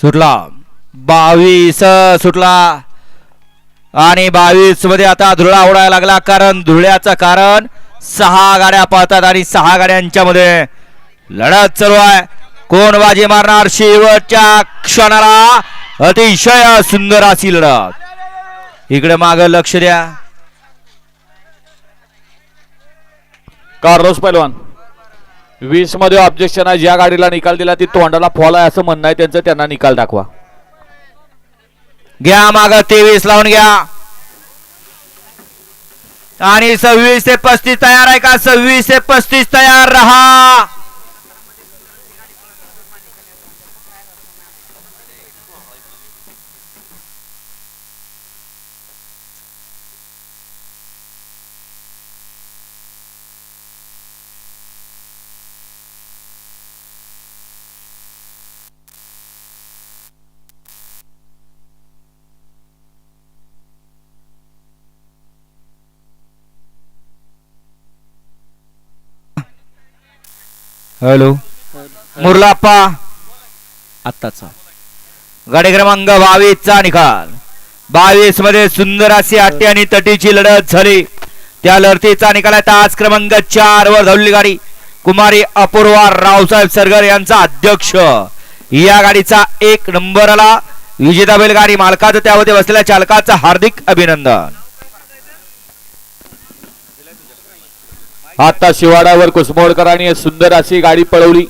सुटला. बावीस सुटला. आणि बावीसमध्ये आता धुळा उडायला लागला कारण धुळ्याचं कारण सहा गाड्या पाहतात आणि सहा गाड्यांच्या मध्ये लढत चालू आहे. कोण बाजी मारणार? शेवटच्या क्षणाला अतिशय सुंदर अशी लढत. इकडे माग लक्ष द्या. कार्लोस पैलवान. वीसमध्ये ऑब्जेक्शन आहे. ज्या गाडीला निकाल दिला ती तोंडाला फॉल आहे असं म्हणणं आहे. त्यांचं त्यांना निकाल दाखवा. घ्या माग तेवीस लावून घ्या. आणि सव्वीस ते पस्तीस तयार आहे का? सव्वीस ते पस्तीस तयार रहा. हॅलो. मुरलाप्पा. आत्ताचा. गाडी क्रमांक बावीस चा निकाल. बावीसमध्ये सुंदर अशी अट्टी आणि तटीची लढत झाली. त्या लढतीचा निकाल आहे. तास क्रमांक चार वर धावली गाडी. कुमारी अपूर्वा रावसाहेब सरगर यांचा अध्यक्ष. या गाडीचा एक नंबर आला. विजेता बैलगाडी मालकाचं त्यामध्ये बसलेल्या चालकाचं हार्दिक अभिनंदन. आता शिवाडावर कुसमोडकरांनी सुंदर अशी गाडी पळवली.